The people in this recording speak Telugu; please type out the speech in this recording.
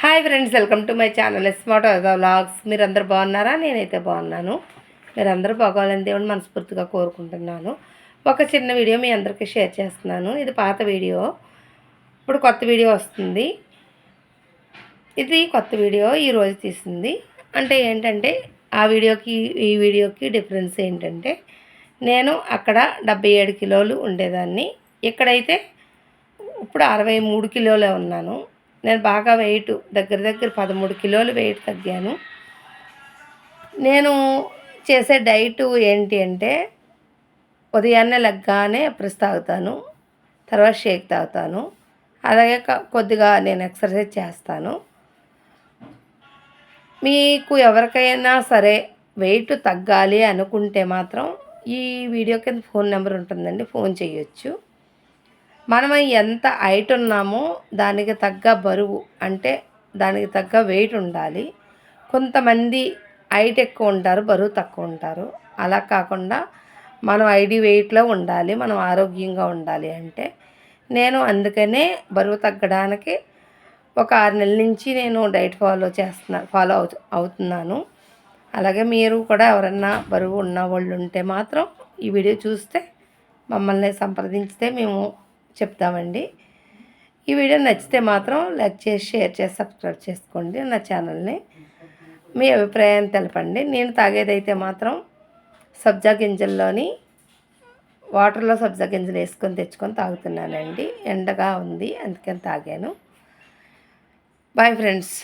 Hi friends welcome to my channel. Smart vlogs మీరందరూ బాగున్నారా? నేనైతే బాగున్నాను. మీరందరూ బాగోవాలని దేవుని మనస్ఫూర్తిగా కోరుకుంటున్నాను. ఒక చిన్న వీడియో మీ అందరికీ షేర్ చేస్తున్నాను. ఇది పాత వీడియో. ఇప్పుడు కొత్త వీడియో వస్తుంది. ఇది కొత్త వీడియో ఈరోజు తీసింది. అంటే ఏంటంటే ఆ వీడియోకి ఈ వీడియోకి డిఫరెన్స్ ఏంటంటే నేను అక్కడ డెబ్బై ఏడు కిలోలు ఉండేదాన్ని. ఇక్కడైతే ఇప్పుడు అరవై మూడు కిలోలే ఉన్నాను. నేను బాగా వెయిట్ దగ్గర దగ్గర పదమూడు కిలోలు వెయిట్ తగ్గాను. నేను చేసే డైట్ ఏంటి అంటే ఉదయాన్నే లెగ్గానే ప్రెస్ తాగుతాను తర్వాత షేక్ తాగుతాను అలాగే కొద్దిగా నేను ఎక్సర్సైజ్ చేస్తాను. మీకు ఎవరికైనా సరే వెయిట్ తగ్గాలి అనుకుంటే మాత్రం ఈ వీడియో కింద ఫోన్ నెంబర్ ఉంటుందండి ఫోన్ చేయొచ్చు. మనం ఎంత హైట్ ఉన్నామో దానికి తగ్గ బరువు అంటే దానికి తగ్గ వెయిట్ ఉండాలి. కొంతమంది హైట్ ఎక్కువ ఉంటారు బరువు తక్కువ ఉంటారు. అలా కాకుండా మనం ఐడి వెయిట్లో ఉండాలి మనం ఆరోగ్యంగా ఉండాలి అంటే నేను అందుకనే బరువు తగ్గడానికి ఒక ఆరు నెలల నుంచి నేను డైట్ ఫాలో చేస్తున్నా ఫాలో అవు అవుతున్నాను. అలాగే మీరు కూడా ఎవరన్నా బరువు ఉన్న వాళ్ళు ఉంటే మాత్రం ఈ వీడియో చూస్తే మమ్మల్ని సంప్రదించితే మేము చెప్తామండి. ఈ వీడియో నచ్చితే మాత్రం లైక్ చేసి షేర్ చేసి సబ్స్క్రైబ్ చేసుకోండి. నా ఛానల్ని మీ అభిప్రాయాన్ని తెలపండి. నేను తాగేదైతే మాత్రం సబ్జా గింజల్లోని వాటర్లో సబ్జా గింజలు వేసుకొని తెచ్చుకొని తాగుతున్నానండి. ఎండగా ఉంది అందుకని తాగాను. Bye friends.